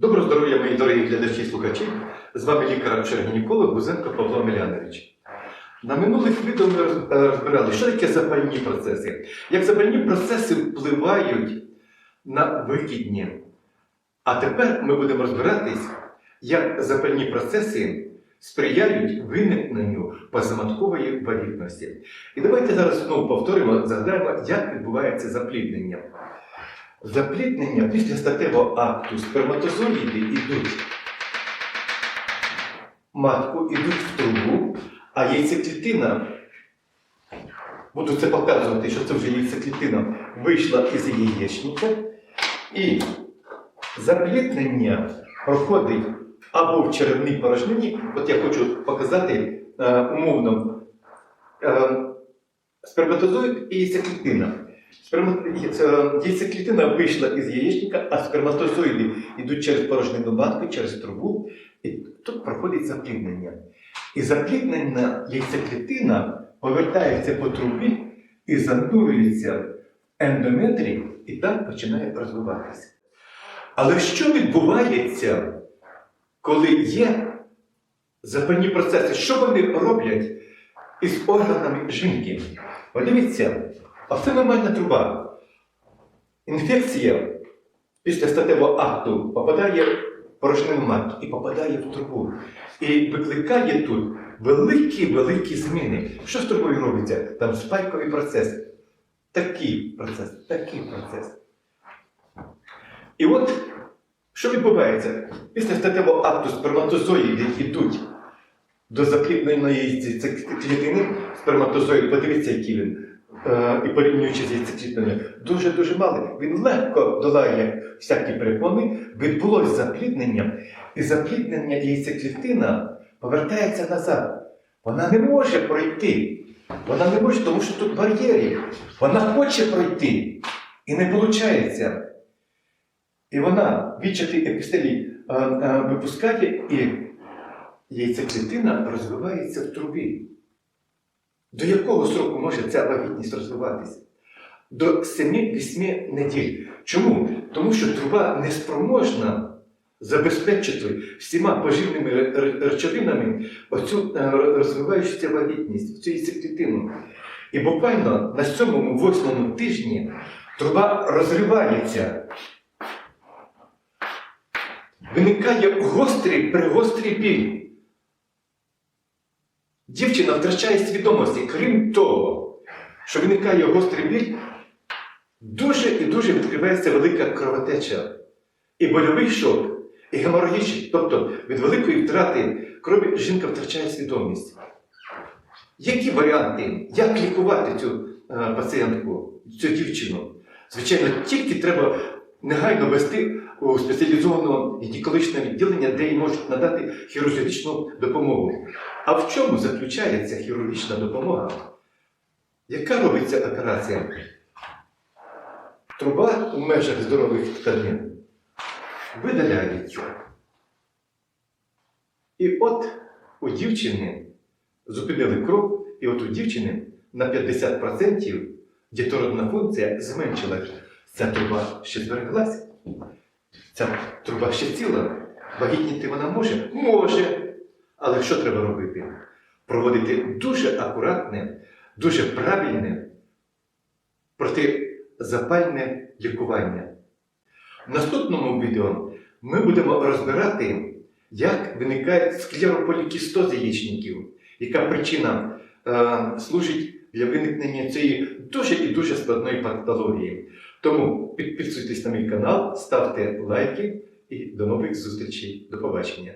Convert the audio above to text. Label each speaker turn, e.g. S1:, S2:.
S1: Доброго здоров'я, мої дорогі глядачі і слухачі. З вами лікар-гінеколог Гузенко Павло Милянович. На минулих відео ми е, розбирали, що таке запальні процеси. Як запальні процеси впливають на викидні. А тепер ми будемо розбиратись, як запальні процеси сприяють виникненню позаматкової вагітності. І давайте зараз знову повторимо, згадаємо, як відбувається запліднення. Запліднення після статевого акту сперматозоїди йдуть матку, йдуть в трубу, а яйцеклітина, буду це показувати, що це вже яйцеклітина вийшла із яєчника, і запліднення проходить або в черевній порожнині, от я хочу показати е, умовно е, сперматозоїд і яйцеклітина. Сперма- е, Яйцеклітина вийшла із яєчника, а сперматозоїди йдуть через порожнину матки, через трубу, і тут проходить запліднення. І запліднена яйцеклітина повертається по трубі і занурюється в ендометрій, і там починає розвиватися. Але що відбувається, коли є запальні процеси? Що вони роблять із органами жінки? Подивіться, а це нормальна труба. Інфекція після статевого акту попадає в порожнину матки і попадає в трубу. І викликає тут великі-великі зміни. Що з трубою робиться? Там спайковий процес. Такий процес, такий процес. І от що відбувається? Після статевого акту сперматозоїди йдуть до заплідненої клітини, сперматозоїд, подивіться, який він, і порівнюючи з яйцеклітиною, дуже-дуже малий. Він легко долає всякі перепони, відбулось запліднення, і запліднення яйцеклітина повертається назад. Вона не може пройти. Вона не може, тому що тут бар'єри. Вона хоче пройти. І не виходить. І вона відчатий епістелій е, е, випускає, і яйцеклітина розвивається в трубі. До якого сроку може ця вагітність розвиватися? До 7-8 неділь. Чому? Тому що труба не спроможна забезпечити всіма поживними ре- ре- речовинами оцю е, розвиваючуся вагітність, цю яйцеклітину. І буквально на сьомому-восьмому тижні труба розривається. Виникає гострий пригострий біль. Дівчина втрачає свідомості. Крім того, що виникає гострий біль, дуже і дуже відкривається велика кровотеча. І больовий шок, і геморагічний. Тобто від великої втрати крові жінка втрачає свідомість. Які варіанти, як лікувати цю е, пацієнтку, цю дівчину? Звичайно, тільки треба негайно вести у спеціалізоване гінекологічне відділення, де їй можуть надати хірургічну допомогу. А в чому заключається хірургічна допомога? Яка робиться операція? Труба у межах здорових тканин видаляється. І от у дівчини зупинили кров, і от у дівчини на 50% дітородна функція зменшилася. Ця труба ще збереглася. Ця труба ще ціла. Вагітніти вона може? Може. Але що треба робити? Проводити дуже акуратне, дуже правильне протизапальне лікування. В наступному відео ми будемо розбирати, як виникає склерополікістоз яєчників, яка причина е, служить для виникнення цієї дуже і дуже складної патології. Тому підписуйтесь на мій канал, ставте лайки і до нових зустрічей. До побачення.